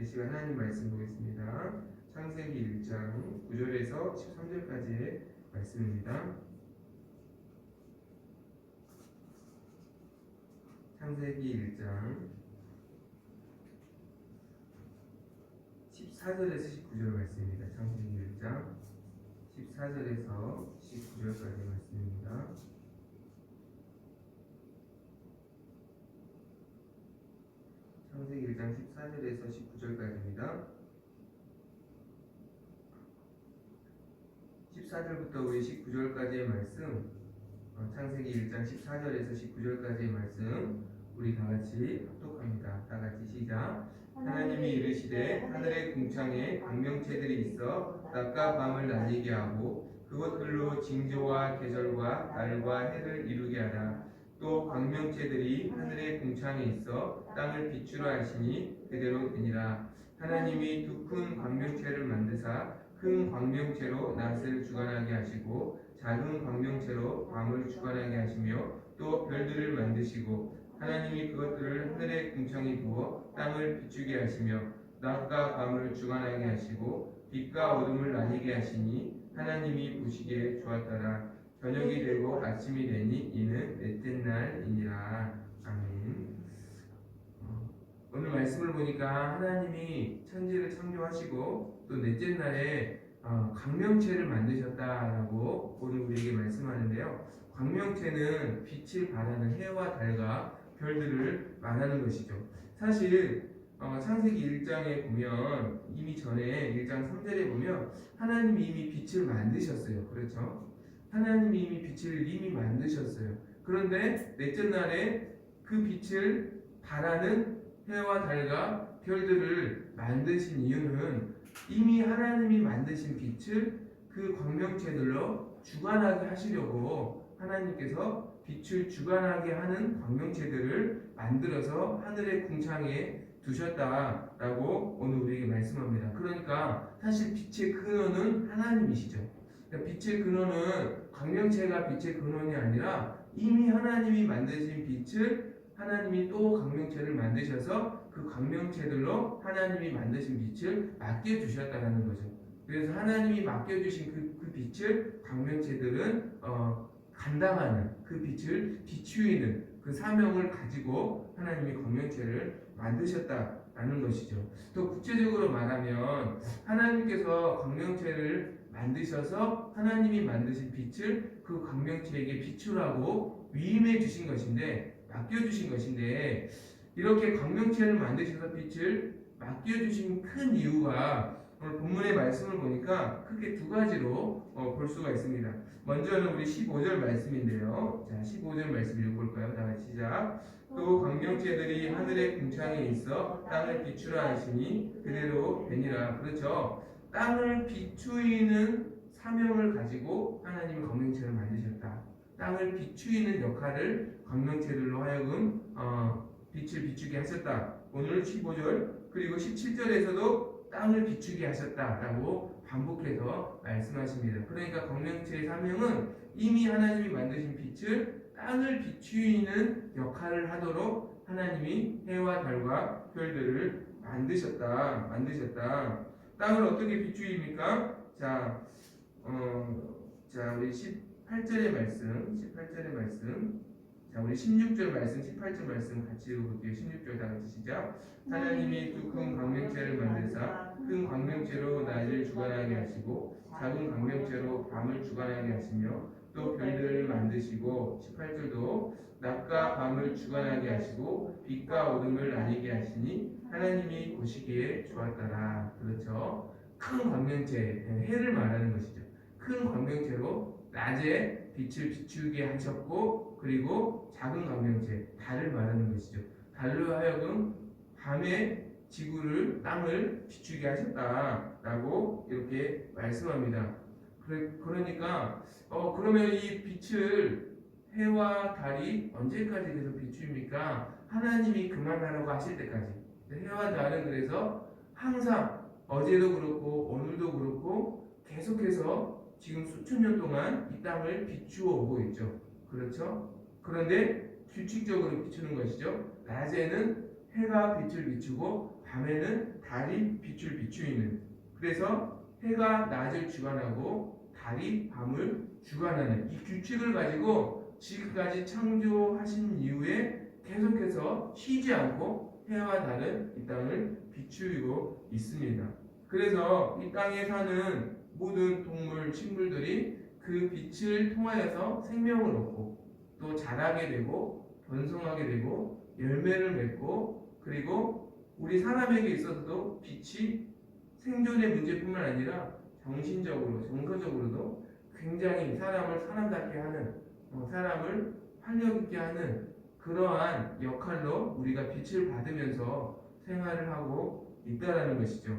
이 시간 하나님 말씀 보겠습니다. 창세기 1장 9절에서 13절까지의 말씀입니다. 창세기 1장 14절에서 19절 말씀입니다. 창세기 1장 14절에서 19절까지 말씀입니다. 창세기 1장 14절에서 19절까지입니다. 14절부터 우리 19절까지의 말씀, 어, 창세기 1장 14절에서 19절까지의 말씀, 우리 다 같이 합독합니다. 다 같이 시작. 하나님이 이르시되 하늘의 궁창에 광명체들이 있어 낮과 밤을 나뉘게 하고 그것들로 징조와 계절과 달과 해를 이루게 하라. 또 광명체들이 하늘의 궁창에 있어 땅을 비추라 하시니 그대로 되니라. 하나님이 두 큰 광명체를 만드사 큰 광명체로 낮을 주관하게 하시고 작은 광명체로 밤을 주관하게 하시며 또 별들을 만드시고 하나님이 그것들을 하늘의 궁창에 부어 땅을 비추게 하시며 낮과 밤을 주관하게 하시고 빛과 어둠을 나뉘게 하시니 하나님이 보시기에 좋았더라 저녁이 되고 아침이 되니 이는 넷째 날이니라 아멘 어, 오늘 말씀을 보니까 하나님이 천지를 창조하시고 또 넷째 날에 어, 광명체를 만드셨다라고 오늘 우리에게 말씀하는데요 광명체는 빛을 발하는 해와 달과 별들을 말하는 것이죠. 사실 어, 창세기 1장에 보면 이미 전에 1장 3절에 보면 하나님이 이미 빛을 만드셨어요. 그렇죠? 하나님이 이미 빛을 이미 만드셨어요. 그런데 넷째 날에 그 빛을 발하는 해와 달과 별들을 만드신 이유는 이미 하나님이 만드신 빛을 그 광명체들로 주관하게 하시려고 하나님께서 빛을 주관하게 하는 광명체들을 만들어서 하늘의 궁창에 두셨다라고 오늘 우리에게 말씀합니다. 그러니까 사실 빛의 근원은 하나님이시죠. 그러니까 빛의 근원은 광명체가 빛의 근원이 아니라 이미 하나님이 만드신 빛을 하나님이 또 광명체를 만드셔서 그 광명체들로 하나님이 만드신 빛을 맡겨주셨다는 거죠. 그래서 하나님이 맡겨주신 그, 그 빛을 광명체들은 어, 감당하는 그 빛을 비추이는 그 사명을 가지고 하나님이 광명체를 만드셨다라는 것이죠. 또 구체적으로 말하면 하나님께서 광명체를 만드셔서 하나님이 만드신 빛을 그 광명체에게 비추라고 위임해 주신 것인데 맡겨 주신 것인데 이렇게 광명체를 만드셔서 빛을 맡겨 주신 큰 이유가 오늘 본문의 말씀을 보니까 크게 두 가지로 어, 볼 수가 있습니다. 먼저는 우리 15절 말씀인데요. 자, 15절 말씀 읽어볼까요? 다 같이 시작. 또 광명체들이 하늘의 궁창에 있어 땅을 비추라 하시니 그대로 되니라. 그렇죠. 땅을 비추이는 사명을 가지고 하나님이 광명체를 만드셨다. 땅을 비추이는 역할을 광명체들로 하여금 어, 빛을 비추게 하셨다. 오늘 15절 그리고 17절에서도 땅을 비추게 하셨다라고 반복해서 말씀하십니다. 그러니까 광명체의 사명은 이미 하나님이 만드신 빛을 땅을 비추이는 역할을 하도록 하나님이 해와 달과 별들을 만드셨다. 만드셨다. 땅을 어떻게 비추입니까? 자, 어, 자 우리 18절의 말씀, 18절의 말씀. 자, 우리 16절 말씀, 18절 말씀 같이 읽어볼게요. 16절 다 같이 시작. 하나님이 두큰 광명체를 만드사 큰 광명체로 낮을 주관하게 하시고 작은 광명체로 밤을 주관하게 하시며 또 별들을 만드시고 18절도 낮과 밤을 주관하게 하시고 빛과 어둠을 나뉘게 하시니 하나님이 보시기에 좋았더라. 그렇죠? 큰 광명체, 해를 말하는 것이죠. 큰 광명체로 낮에 빛을 비추게 하셨고 그리고 작은 광명체, 달을 말하는 것이죠. 달로 하여금 밤에 지구를 땅을 비추게 하셨다라고 이렇게 말씀합니다. 그러니까 어 그러면 이 빛을 해와 달이 언제까지 계속 비춥니까? 하나님이 그만하라고 하실 때까지. 해와 달은 그래서 항상 어제도 그렇고 오늘도 그렇고 계속해서 지금 수천 년 동안 이 땅을 비추어 오고 있죠. 그렇죠? 그런데 규칙적으로 비추는 것이죠. 낮에는 해가 빛을 비추고 밤에는 달이 빛을 비추이는 그래서 해가 낮을 주관하고 달이 밤을 주관하는 이 규칙을 가지고 지금까지 창조하신 이후에 계속해서 쉬지 않고 해와 달은 이 땅을 비추고 있습니다. 그래서 이 땅에 사는 모든 동물, 식물들이 그 빛을 통하여서 생명을 얻고 또 자라게 되고 번성하게 되고 열매를 맺고 그리고 우리 사람에게 있어서도 빛이 생존의 문제뿐만 아니라 정신적으로 정서적으로도 굉장히 사람을 사람답게 하는 어, 사람을 활력 있게 하는 그러한 역할로 우리가 빛을 받으면서 생활을 하고 있다라는 것이죠.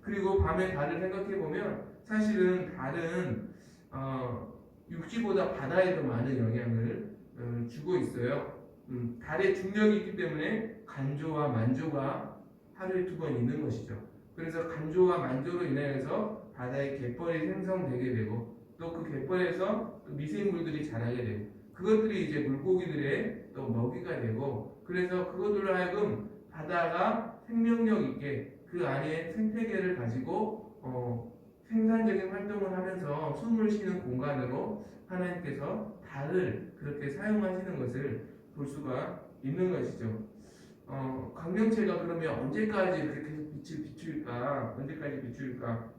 그리고 밤에 달을 생각해 보면 사실은 달은 어, 육지보다 바다에 더 많은 영향을 어, 주고 있어요. 음, 달의 중력이 있기 때문에 간조와 만조가 하루에 두 번 있는 것이죠. 그래서 간조와 만조로 인하여서 바다의 갯벌이 생성되게 되고 또 그 갯벌에서 또 미생물들이 자라게 되고 그것들이 이제 물고기들의 또 먹이가 되고 그래서 그것들로 하여금 바다가 생명력 있게 그 안에 생태계를 가지고 어, 생산적인 활동을 하면서 숨을 쉬는 공간으로 하나님께서 달을 그렇게 사용하시는 것을 볼 수가 있는 것이죠. 어, 강명체가 그러면 언제까지 그렇게 빛을 비출까? 언제까지 비출까?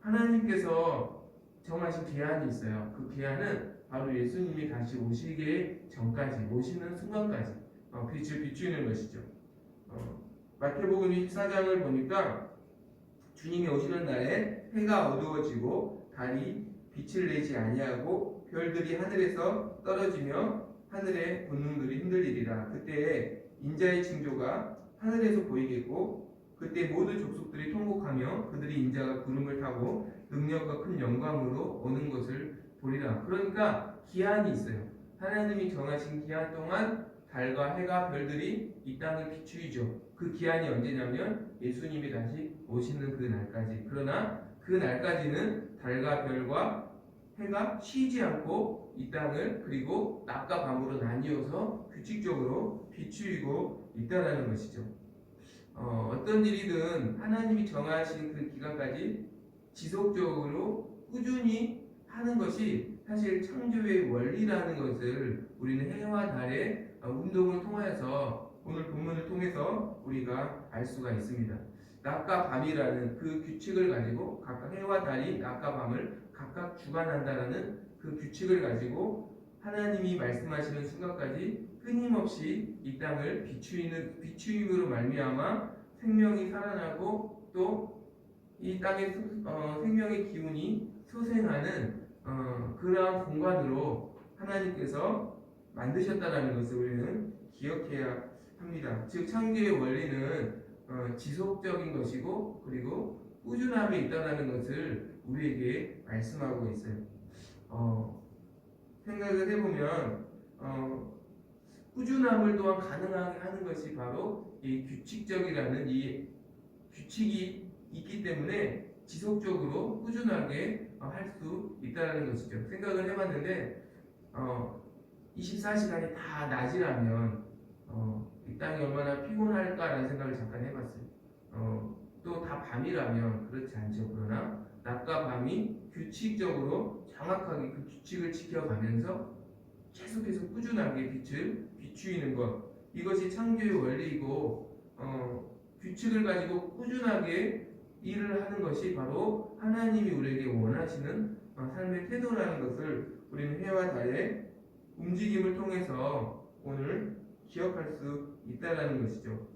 하나님께서 정하신 기한이 있어요. 그 기한은 바로 예수님이 다시 오시기 전까지, 오시는 순간까지 어, 빛을 비추는 것이죠. 어, 마태복음 24장을 보니까 주님이 오시는 날에 해가 어두워지고 달이 빛을 내지 아니하고 별들이 하늘에서 떨어지며 하늘의 본능들이 흔들리리라. 그때 인자의 징조가 하늘에서 보이겠고 그때 모든 족속들이 통곡하며 그들이 인자가 구름을 타고 능력과 큰 영광으로 오는 것을 보리라. 그러니까 기한이 있어요. 하나님이 정하신 기한 동안 달과 해가 별들이 이 땅을 비추이죠. 그 기한이 언제냐면 예수님이 다시 오시는 그 날까지. 그러나 그 날까지는 달과 별과 해가 쉬지 않고 이 땅을 그리고 낮과 밤으로 나뉘어서 규칙적으로 비추이고 있다라는 것이죠. 어, 어떤 일이든 하나님이 정하신 그 기간까지 지속적으로 꾸준히 하는 것이 사실 창조의 원리라는 것을 우리는 해와 달의 어, 운동을 통하여서 오늘 본문을 통해서 우리가 알 수가 있습니다. 낮과 밤이라는 그 규칙을 가지고 각각 해와 달이 낮과 밤을 각각 주관한다라는 그 규칙을 가지고 하나님이 말씀하시는 순간까지 끊임없이 이 땅을 비추이는 비추임으로 말미암아 생명이 살아나고 또 이 땅의 소- 어, 생명의 기운이 소생하는 어, 그러한 공간으로 하나님께서 만드셨다라는 것을 우리는 기억해야 합니다. 즉 창조의 원리는 어, 지속적인 것이고 그리고 꾸준함이 있다라는 것을 우리에게 말씀하고 있어요. 어, 생각을 해보면 어, 꾸준함을 또한 가능하게 하는 것이 바로 이 규칙적이라는 이 규칙이 있기 때문에 지속적으로 꾸준하게 어, 할 수 있다는 것이죠. 생각을 해봤는데 어, 24시간이 다 낮이라면 어, 이 땅이 얼마나 피곤할까라는 생각을 잠깐 해봤어요. 어, 또 다 밤이라면 그렇지 않죠. 그러나 낮과 밤이 규칙적으로 정확하게 그 규칙을 지켜가면서 계속해서 꾸준하게 빛을 비추이는 것 이것이 창조의 원리이고 어, 규칙을 가지고 꾸준하게 일을 하는 것이 바로 하나님이 우리에게 원하시는 어, 삶의 태도라는 것을 우리는 해와 달의 움직임을 통해서 오늘 기억할 수 있다라는 것이죠.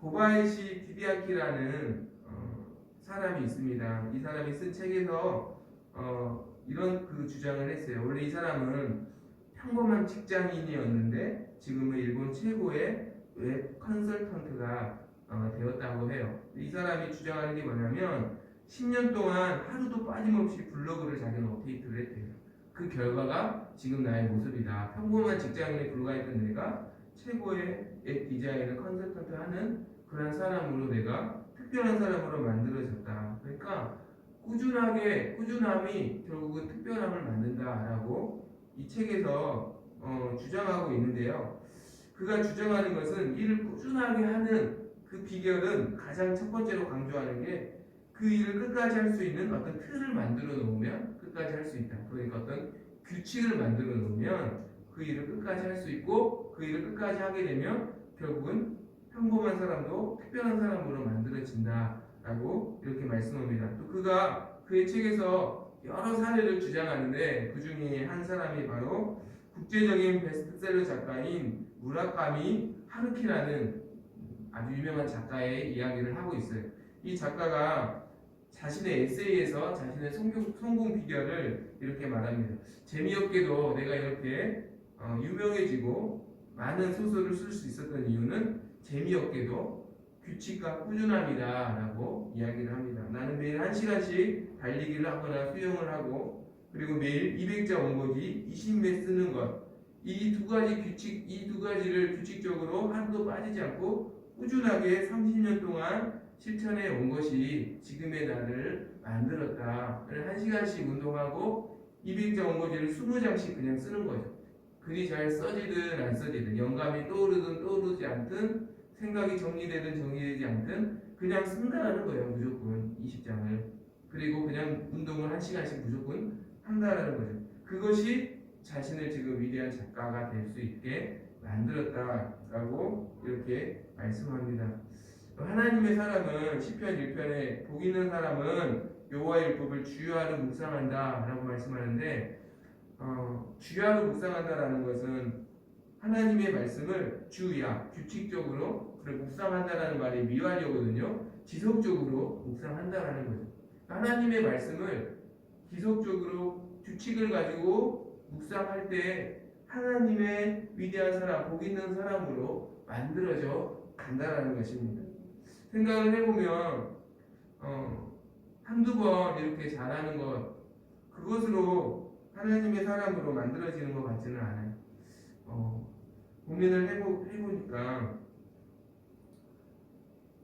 고바이시 디디아키라는 어, 사람이 있습니다. 이 사람이 쓴 책에서 어, 이런 그 주장을 했어요. 원래 이 사람은 평범한 직장인이었는데 지금은 일본 최고의 웹 컨설턴트가 어, 되었다고 해요. 이 사람이 주장하는 게 뭐냐면 10년 동안 하루도 빠짐없이 블로그를 자기는 업데이트를 했대요. 그 결과가 지금 나의 모습이다. 평범한 직장인에 불과했던 내가 최고의 앱 디자인을 컨설턴트 하는 그런 사람으로 내가 특별한 사람으로 만들어졌다. 그러니까 꾸준하게 꾸준함이 결국은 특별함을 만든다라고 이 책에서 어, 주장하고 있는데요. 그가 주장하는 것은 일을 꾸준하게 하는 그 비결은 가장 첫 번째로 강조하는 게 그 일을 끝까지 할 수 있는 어떤 틀을 만들어 놓으면 끝까지 할 수 있다. 그러니까 어떤 규칙을 만들어 놓으면 그 일을 끝까지 할 수 있고 그 일을 끝까지 하게 되면 결국은 평범한 사람도 특별한 사람으로 만들어진다라고 이렇게 말씀합니다. 또 그가 그의 책에서 여러 사례를 주장하는데 그 중에 한 사람이 바로 국제적인 베스트셀러 작가인 무라카미 하루키라는 아주 유명한 작가의 이야기를 하고 있어요. 이 작가가 자신의 에세이에서 자신의 성공, 성공 비결을 이렇게 말합니다. 재미없게도 내가 이렇게 어, 유명해지고 많은 소설을 쓸 수 있었던 이유는 재미없게도 규칙과 꾸준함이다 라고 이야기를 합니다. 나는 매일 한 시간씩 달리기를 하거나 수영을 하고 그리고 매일 200자 원고지 20매 쓰는 것. 이 두 가지 규칙, 이 두 가지를 규칙적으로 하루도 빠지지 않고 꾸준하게 30년 동안 실천해 온 것이 지금의 나를 만들었다. 한 시간씩 운동하고 200자 원고지를 20장씩 그냥 쓰는 거죠. 글이 잘 써지든 안 써지든 영감이 떠오르든 떠오르지 않든 생각이 정리되든 정리되지 않든 그냥 쓴다라는 거예요. 무조건 20장을. 그리고 그냥 운동을 한 시간씩 무조건 한다라는 거죠. 그것이 자신을 지금 위대한 작가가 될 수 있게 만들었다라고 이렇게 말씀합니다. 하나님의 사람은 시편 1편에 복 있는 사람은 여호와의 율법을 주야로 묵상한다라고 말씀하는데 어, 주야로 묵상한다라는 것은 하나님의 말씀을 주야 규칙적으로 그래 묵상한다라는 말이 미완이거든요. 지속적으로 묵상한다라는 거죠. 하나님의 말씀을 지속적으로 규칙을 가지고 묵상할 때 하나님의 위대한 사람, 복 있는 사람으로 만들어져 간다라는 것입니다. 생각을 해보면 어, 한두 번 이렇게 잘하는 것 그것으로 하나님의 사람으로 만들어지는 것 같지는 않아요. 어, 고민을 해보, 해보니까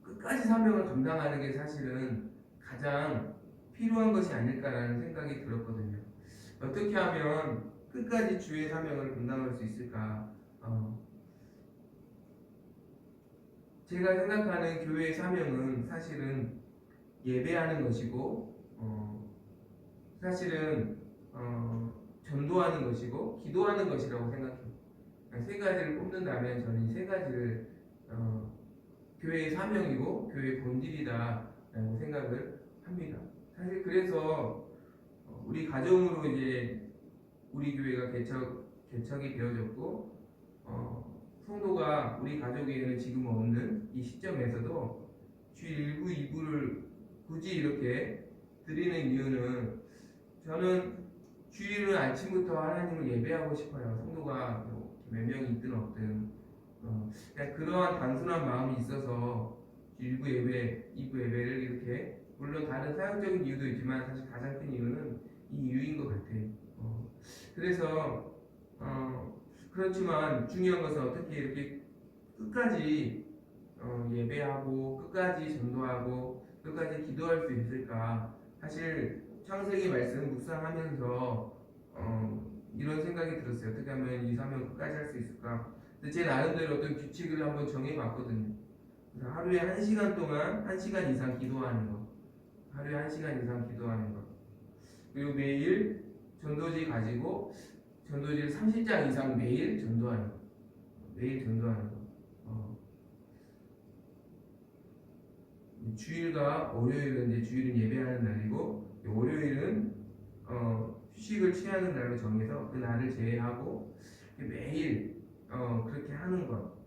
끝까지 사명을 감당하는 게 사실은 가장 필요한 것이 아닐까라는 생각이 들었거든요. 어떻게 하면 끝까지 주의 사명을 감당할 수 있을까? 어, 제가 생각하는 교회의 사명은 사실은 예배하는 것이고, 어, 사실은 어, 전도하는 것이고, 기도하는 것이라고 생각해요. 세 가지를 꼽는다면 저는 이세 가지를 어, 교회의 사명이고 교회의 본질이다라고 생각을 합니다. 사실 그래서 어, 우리 가정으로 이제 우리 교회가 개척 개척이 되어졌고 어, 성도가 우리 가족에는 지금 없는 이 시점에서도 주 1부, 2부를 굳이 이렇게 드리는 이유는 저는 주일은 아침부터 하나님을 예배하고 싶어요. 성도가 뭐몇 명이 있든 없든 어, 그냥 그러한 단순한 마음이 있어서 일부 예배, 2부 예배를 이렇게 물론 다른 사역적인 이유도 있지만 사실 가장 큰 이유는 이 이유인 것 같아요. 어, 그래서 어, 그렇지만 중요한 것은 어떻게 이렇게 끝까지 어, 예배하고 끝까지 전도하고 끝까지 기도할 수 있을까? 사실 창세기 말씀 묵상하면서 어, 이런 생각이 들었어요. 어떻게 하면 이 사명 끝까지 할 수 있을까? 근데 제 나름대로 어떤 규칙을 한번 정해봤거든요. 그래서 하루에 한 시간 동안 한 시간 이상 기도하는 거. 하루에 한 시간 이상 기도하는 거. 그리고 매일 전도지 가지고 전도지를 30장 이상 매일 전도하는 거. 매일 전도하는 거. 어. 주일과 월요일은 이제 주일은 예배하는 날이고 월요일은 어, 휴식을 취하는 날로 정해서 그 날을 제외하고 매일 어, 그렇게 하는 것.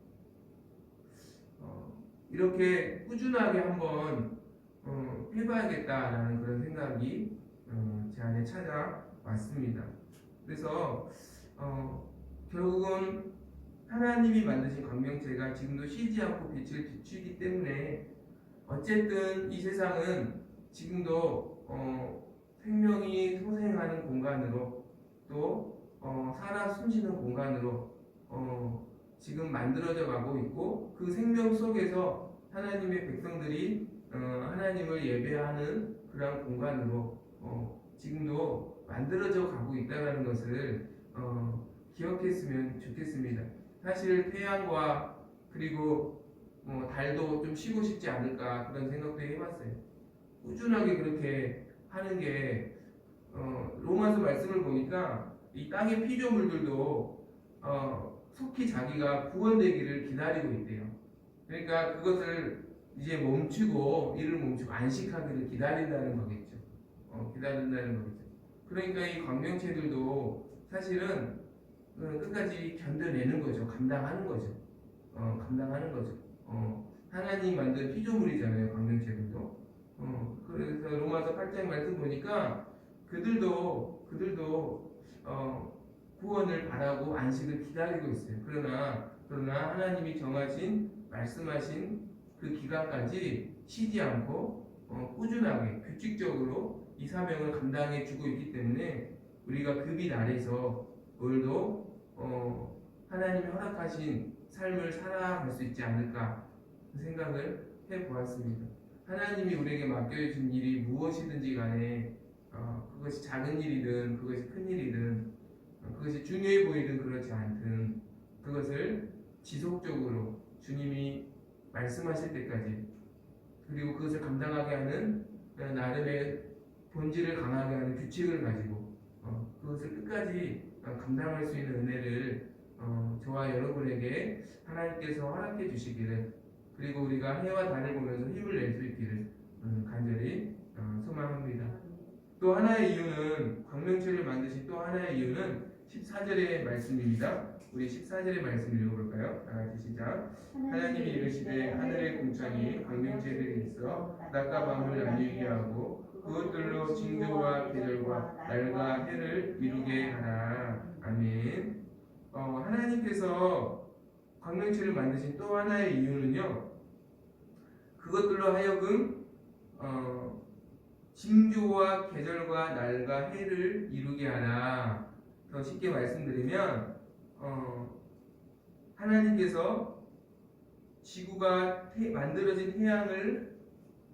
어, 이렇게 꾸준하게 한번 어, 해봐야겠다라는 그런 생각이 어, 제 안에 찾아왔습니다. 그래서 어, 결국은 하나님이 만드신 광명체가 지금도 쉬지 않고 빛을 비추기 때문에 어쨌든 이 세상은 지금도 어, 생명이 소생하는 공간으로 또 어, 살아 숨쉬는 공간으로 어, 지금 만들어져 가고 있고 그 생명 속에서 하나님의 백성들이 어, 하나님을 예배하는 그런 공간으로 어, 지금도 만들어져 가고 있다는 것을 어, 기억했으면 좋겠습니다. 사실 태양과 그리고 뭐 달도 좀 쉬고 싶지 않을까 그런 생각도 해봤어요. 꾸준하게 그렇게 하는 게 어, 로마서 말씀을 보니까 이 땅의 피조물들도 어, 속히 자기가 구원되기를 기다리고 있대요. 그러니까 그것을 이제 멈추고 이를 멈추고 안식하기를 기다린다는 거겠죠. 어, 기다린다는 거겠죠. 그러니까 이 광명체들도 사실은 어, 끝까지 견뎌내는 거죠. 감당하는 거죠. 어, 감당하는 거죠. 어, 하나님 만든 피조물이잖아요. 광명체들도. 어, 그래서 로마서 8장 말씀 보니까 그들도 그들도 어, 구원을 바라고 안식을 기다리고 있어요. 그러나 그러나 하나님이 정하신 말씀하신 그 기간까지 쉬지 않고 어, 꾸준하게 규칙적으로 이 사명을 감당해 주고 있기 때문에 우리가 그빛 아래서 오늘도 어, 하나님이 허락하신 삶을 살아갈 수 있지 않을까 그 생각을 해 보았습니다. 하나님이 우리에게 맡겨주신 일이 무엇이든지 간에 어, 그것이 작은 일이든 그것이 큰 일이든 어, 그것이 중요해 보이든 그렇지 않든 그것을 지속적으로 주님이 말씀하실 때까지 그리고 그것을 감당하게 하는 어, 나름의 본질을 강하게 하는 규칙을 가지고 어, 그것을 끝까지 어, 감당할 수 있는 은혜를 어, 저와 여러분에게 하나님께서 허락해 주시기를 그리고 우리가 해와 달을 보면서 힘을 낼 수 있기를 음, 간절히 어, 소망합니다. 또 하나의 이유는 광명체를 만드신 또 하나의 이유는 14절의 말씀입니다. 우리 14절의 말씀 읽어볼까요? 다 같이 시작. 하나님이 이르시되 하늘의 공창이 광명체들이 있어 낮과 밤을 나뉘게 하고 그것들로 징조와 계절과 날과 해를 이루게 하라. 아멘. 어, 하나님께서 광명체를 만드신 또 하나의 이유는요. 그것들로 하여금 어, 징조와 계절과 날과 해를 이루게 하라. 더 쉽게 말씀드리면 어, 하나님께서 지구가 태- 만들어진 태양을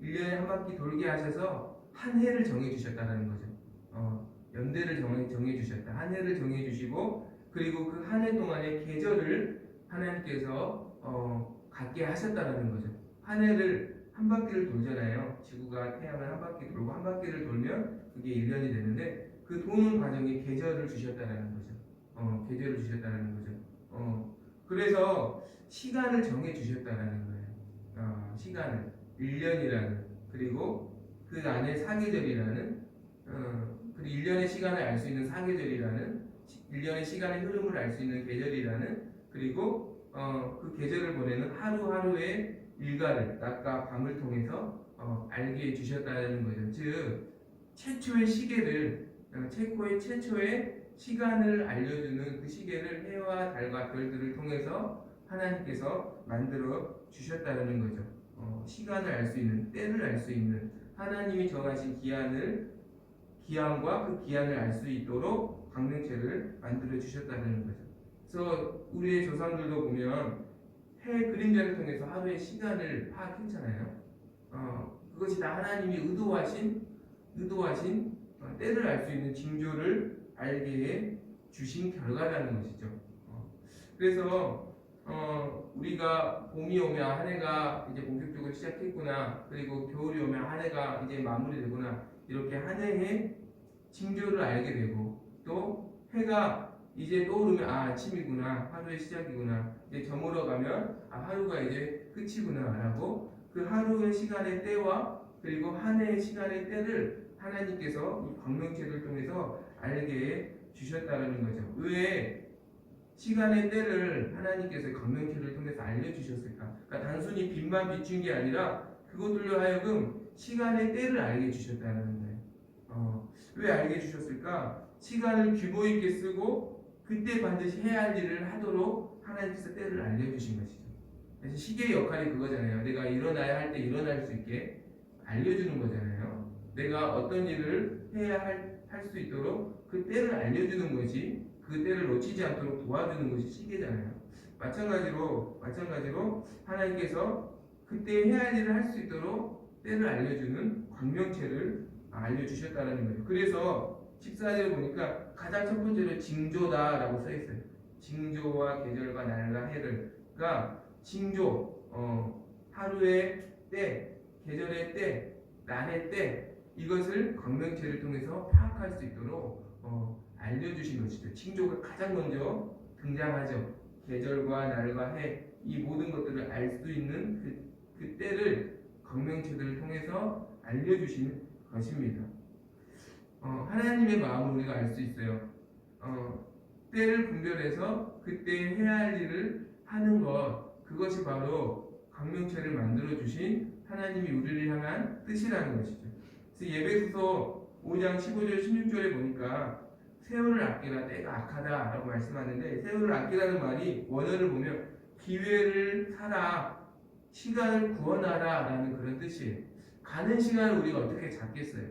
1년에 한 바퀴 돌게 하셔서 한 해를 정해 주셨다는 거죠. 어, 연대를 정해, 정해 주셨다. 한 해를 정해 주시고 그리고 그 한 해 동안의 계절을 하나님께서 어, 갖게 하셨다는 거죠. 한 해를 한 바퀴를 돌잖아요. 지구가 태양을 한 바퀴 돌고 한 바퀴를 돌면 그게 1년이 되는데 그 도는 과정에 계절을 주셨다는 거죠. 어, 계절을 주셨다는 거죠. 어, 그래서 시간을 정해 주셨다는 거예요. 어, 시간을 1년이라는 그리고 그 안에 사계절이라는 어, 그리고 1년의 시간을 알 수 있는 사계절이라는 1년의 시간의 흐름을 알 수 있는 계절이라는 그리고 어, 그 계절을 보내는 하루하루의 일과를 낮과 밤을 통해서 어, 알게 해주셨다는 거죠. 즉 최초의 시계를 어, 최초의 최초의 시간을 알려주는 그 시계를 해와 달과 별들을 통해서 하나님께서 만들어 주셨다는 거죠. 어, 시간을 알 수 있는 때를 알 수 있는 하나님이 정하신 기한을 기한과 그 기한을 알 수 있도록 광명체를 만들어 주셨다는 거죠. 그래서 우리의 조상들도 보면 해 그림자를 통해서 하루의 시간을 파악했잖아요. 어, 그것이 다 하나님이 의도하신 의도하신 어, 때를 알 수 있는 징조를 알게 해 주신 결과라는 것이죠. 어, 그래서 어, 우리가 봄이 오면 한 해가 이제 본격적으로 시작했구나. 그리고 겨울이 오면 한 해가 이제 마무리되구나. 이렇게 한 해의 징조를 알게 되고 또 해가 이제 떠오르면 아 아침이구나 하루의 시작이구나 이제 저물어 가면 아 하루가 이제 끝이구나라고 그 하루의 시간의 때와 그리고 한 해의 시간의 때를 하나님께서 이 광명체를 통해서 알게 해 주셨다는 거죠. 왜 시간의 때를 하나님께서 광명체를 통해서 알려주셨을까? 그러니까 단순히 빛만 비춘 게 아니라 그것들로 하여금 시간의 때를 알게 해주셨다는 거예요. 어, 왜 알게 해주셨을까? 시간을 규모 있게 쓰고 그때 반드시 해야 할 일을 하도록 하나님께서 때를 알려주신 것이죠. 그래서 시계의 역할이 그거잖아요. 내가 일어나야 할 때 일어날 수 있게 알려주는 거잖아요. 내가 어떤 일을 해야 할 수 있도록 그 때를 알려주는 것이 그 때를 놓치지 않도록 도와주는 것이 시계잖아요. 마찬가지로 마찬가지로 하나님께서 그때 해야 할 일을 할 수 있도록 때를 알려주는 광명체를 알려주셨다는 거예요. 그래서 14절에 보니까 가장 첫 번째로 징조다라고 써 있어요. 징조와 계절과 날과 해를 그러니까 징조 어, 하루의 때, 계절의 때, 날의 때 이것을 광명체를 통해서 파악할 수 있도록 어, 알려주신 것이죠. 징조가 가장 먼저 등장하죠. 계절과 날과 해 이 모든 것들을 알 수 있는 그, 그 때를 광명체들을 통해서 알려주신 것입니다. 어, 하나님의 마음을 우리가 알 수 있어요. 어, 때를 분별해서 그때 해야 할 일을 하는 것 그것이 바로 광명체를 만들어 주신 하나님이 우리를 향한 뜻이라는 것이죠. 그래서 예배소서 5장 15절 16절에 보니까 세월을 아끼라 때가 악하다라고 말씀하는데 세월을 아끼라는 말이 원어를 보면 기회를 사라 시간을 구원하라라는 그런 뜻이에요. 가는 시간을 우리가 어떻게 잡겠어요?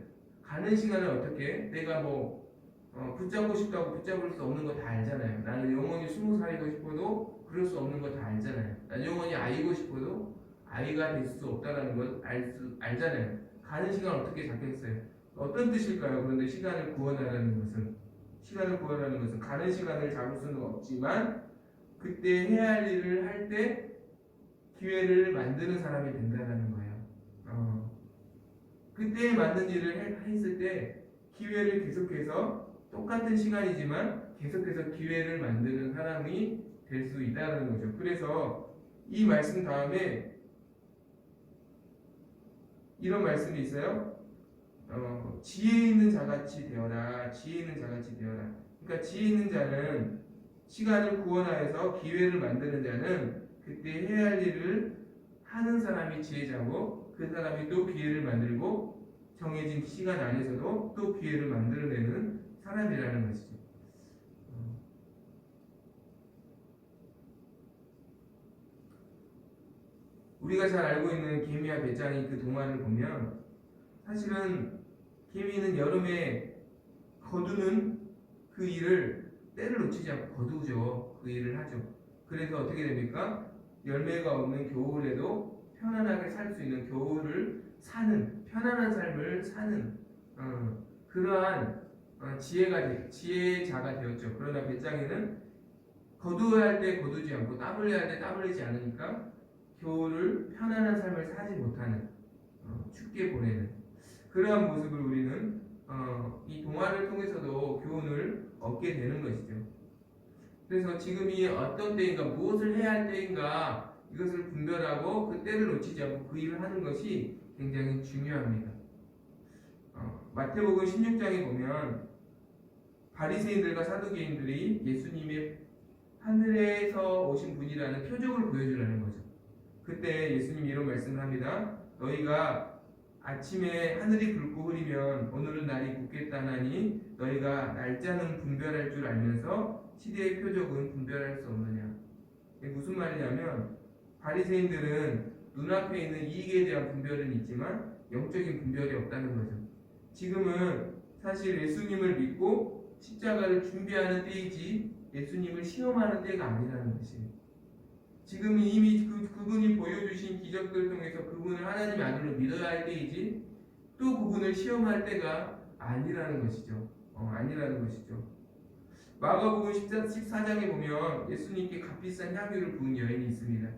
가는 시간을 어떻게 내가 뭐 어, 붙잡고 싶다고 붙잡을 수 없는 거 다 알잖아요. 나는 영원히 스무 살이고 싶어도 그럴 수 없는 거 다 알잖아요. 난 영원히 아이고 싶어도 아이가 될 수 없다라는 걸 알 수 알잖아요. 가는 시간 어떻게 잡겠어요? 어떤 뜻일까요? 그런데 시간을 구원하라는 것은 시간을 구원하는 것은 가는 시간을 잡을 수는 없지만 그때 해야 할 일을 할 때 기회를 만드는 사람이 된다는 거예요. 어. 그때에 맞는 일을 해- 했을 때 기회를 계속해서 똑같은 시간이지만 계속해서 기회를 만드는 사람이 될 수 있다는 거죠. 그래서 이 말씀 다음에 이런 말씀이 있어요. 어, 지혜 있는 자같이 되어라. 지혜 있는 자같이 되어라. 그러니까 지혜 있는 자는 시간을 구원하여서 기회를 만드는 자는 그때 해야 할 일을 하는 사람이 지혜자고 그 사람이 또 기회를 만들고 정해진 시간 안에서도 또 기회를 만들어내는 사람이라는 것이죠. 어. 우리가 잘 알고 있는 개미와 배짱이 그 동화를 보면 사실은 개미는 여름에 거두는 그 일을 때를 놓치지 않고 거두죠. 그 일을 하죠. 그래서 어떻게 됩니까? 열매가 없는 겨울에도 편안하게 살 수 있는 겨울을 사는 편안한 삶을 사는 어, 그러한 어, 지혜가 되, 지혜자가 되었죠. 그러나 배짱이는 거두어야 할 때 거두지 않고 땀 흘려야 할 때 땀 흘리지 않으니까 겨울을 편안한 삶을 사지 못하는 어, 춥게 보내는 그러한 모습을 우리는 어, 이 동화를 통해서도 교훈을 얻게 되는 것이죠. 그래서 지금이 어떤 때인가 무엇을 해야 할 때인가 이것을 분별하고 그 때를 놓치지 않고 그 일을 하는 것이 굉장히 중요합니다. 어, 마태복음 16장에 보면 바리새인들과 사두개인들이 예수님의 하늘에서 오신 분이라는 표적을 보여주라는 거죠. 그때 예수님이 이런 말씀을 합니다. 너희가 아침에 하늘이 붉고 흐리면 오늘은 날이 굳겠다나니 너희가 날짜는 분별할 줄 알면서 시대의 표적은 분별할 수 없느냐. 이게 무슨 말이냐면 바리새인들은 눈앞에 있는 이익에 대한 분별은 있지만 영적인 분별이 없다는 거죠. 지금은 사실 예수님을 믿고 십자가를 준비하는 때이지 예수님을 시험하는 때가 아니라는 것이에요. 지금 이미 그, 그분이 보여주신 기적들을 통해서 그분을 하나님의 아들로 믿어야 할 때이지 또 그분을 시험할 때가 아니라는 것이죠. 어, 아니라는 것이죠. 마가복음 14장에 보면 예수님께 값비싼 향유를 부은 여인이 있습니다.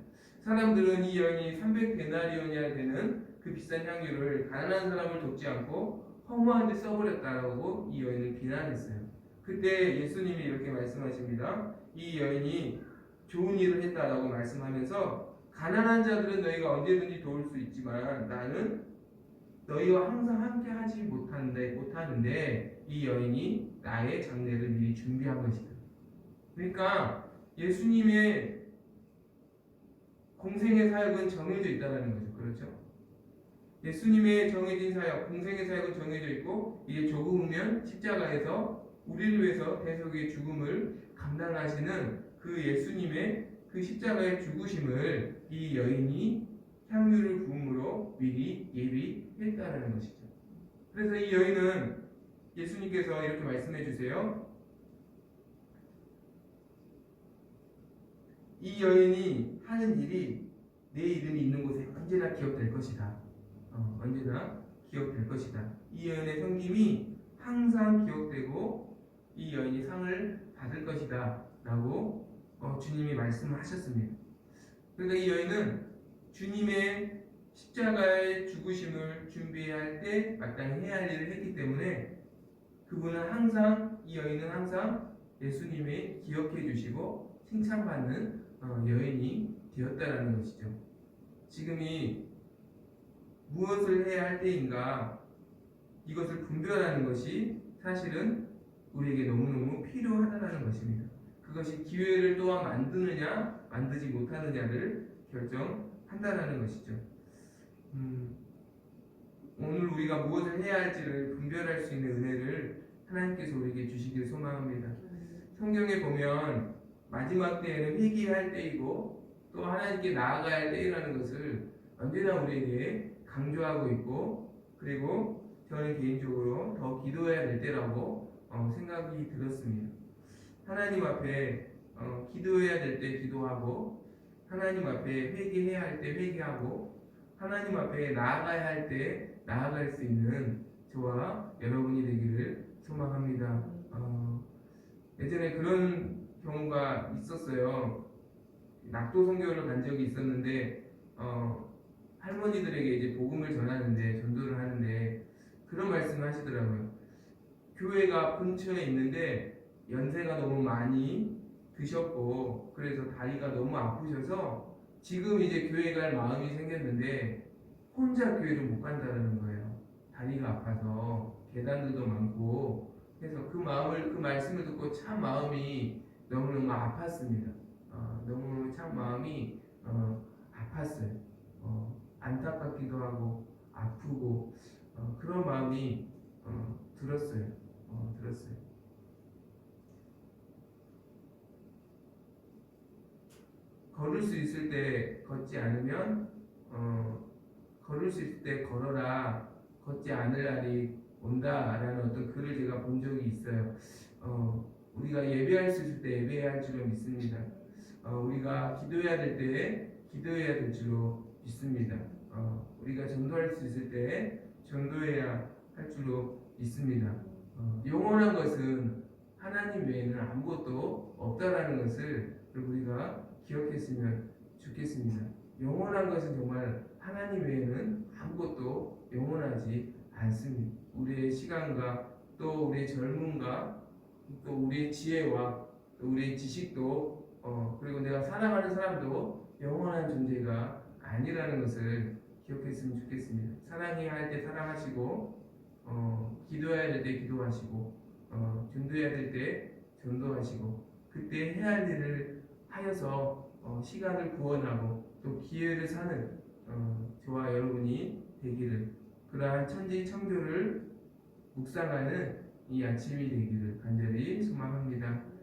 사람들은 이 여인이 300데나리온이나 되는 그 비싼 향유를 가난한 사람을 돕지 않고 허무한 데 써버렸다라고 이 여인을 비난했어요. 그때 예수님이 이렇게 말씀하십니다. 이 여인이 좋은 일을 했다라고 말씀하면서 가난한 자들은 너희가 언제든지 도울 수 있지만 나는 너희와 항상 함께 하지 못하는데, 못하는데 이 여인이 나의 장례를 미리 준비한 것이다. 그러니까 예수님의 공생의 사역은 정해져 있다는 거죠. 그렇죠? 예수님의 정해진 사역, 공생의 사역은 정해져 있고 이게 조금이면 십자가에서 우리를 위해서 대속의 죽음을 감당하시는 그 예수님의 그 십자가의 죽으심을 이 여인이 향유를 부음으로 미리 예비했다는 것이죠. 그래서 이 여인은 예수님께서 이렇게 말씀해 주세요. 이 여인이 하는 일이 내 이름이 있는 곳에 언제나 기억될 것이다. 어, 언제나 기억될 것이다. 이 여인의 섬김이 항상 기억되고 이 여인이 상을 받을 것이다. 라고 어, 주님이 말씀하셨습니다. 그러니까 이 여인은 주님의 십자가의 죽으심을 준비할 때 마땅히 해야 할 일을 했기 때문에 그분은 항상 이 여인은 항상 예수님이 기억해 주시고 칭찬받는 어, 여인이 되었다라는 것이죠. 지금이 무엇을 해야 할 때인가 이것을 분별하는 것이 사실은 우리에게 너무너무 필요하다는 것입니다. 그것이 기회를 또한 만드느냐 만들지 못하느냐를 결정한다는 것이죠. 음, 오늘 우리가 무엇을 해야 할지를 분별할 수 있는 은혜를 하나님께서 우리에게 주시길 소망합니다. 성경에 보면 마지막 때에는 회개할 때이고 또 하나님께 나아가야 할 때이라는 것을 언제나 우리에게 강조하고 있고 그리고 저는 개인적으로 더 기도해야 될 때라고 어, 생각이 들었습니다. 하나님 앞에 어, 기도해야 될 때 기도하고 하나님 앞에 회개해야 할 때 회개하고 하나님 앞에 나아가야 할 때 나아갈 수 있는 저와 여러분이 되기를 소망합니다. 어, 예전에 그런 경우가 있었어요. 낙도 선교를 간 적이 있었는데 어, 할머니들에게 이제 복음을 전하는데 전도를 하는데 그런 말씀을 하시더라고요. 교회가 근처에 있는데 연세가 너무 많이 드셨고 그래서 다리가 너무 아프셔서 지금 이제 교회 갈 마음이 생겼는데 혼자 교회를 못 간다는 거예요. 다리가 아파서 계단들도 많고 그래서 그 마음을 그 말씀을 듣고 참 마음이 너무너무 아팠습니다. 어, 너무 참 마음이 어, 아팠어요. 어, 안타깝기도 하고 아프고 어, 그런 마음이 어, 들었어요. 어, 들었어요. 걸을 수 있을 때 걷지 않으면 어, 걸을 수 있을 때 걸어라 걷지 않을 날이 온다라는 어떤 글을 제가 본 적이 있어요. 어, 우리가 예배할 수 있을 때 예배해야 할 줄로 믿습니다. 어, 우리가 기도해야 될 때 기도해야 될 줄로 믿습니다. 어, 우리가 전도할 수 있을 때 전도해야 할 줄로 믿습니다. 어, 영원한 것은 하나님 외에는 아무것도 없다라는 것을 우리가 기억했으면 좋겠습니다. 영원한 것은 정말 하나님 외에는 아무것도 영원하지 않습니다. 우리의 시간과 또 우리의 젊음과 또 우리의 지혜와 또 우리의 지식도 어, 그리고 내가 사랑하는 사람도 영원한 존재가 아니라는 것을 기억했으면 좋겠습니다. 사랑해야 할 때 사랑하시고 어, 기도해야 될 때 기도하시고 어, 전도해야 될 때 전도하시고 그때 해야 할 일을 하여서 어, 시간을 구원하고 또 기회를 사는 어, 저와 여러분이 되기를 그러한 천지 청교를 묵상하는 이 아침이 되기를 간절히 소망합니다.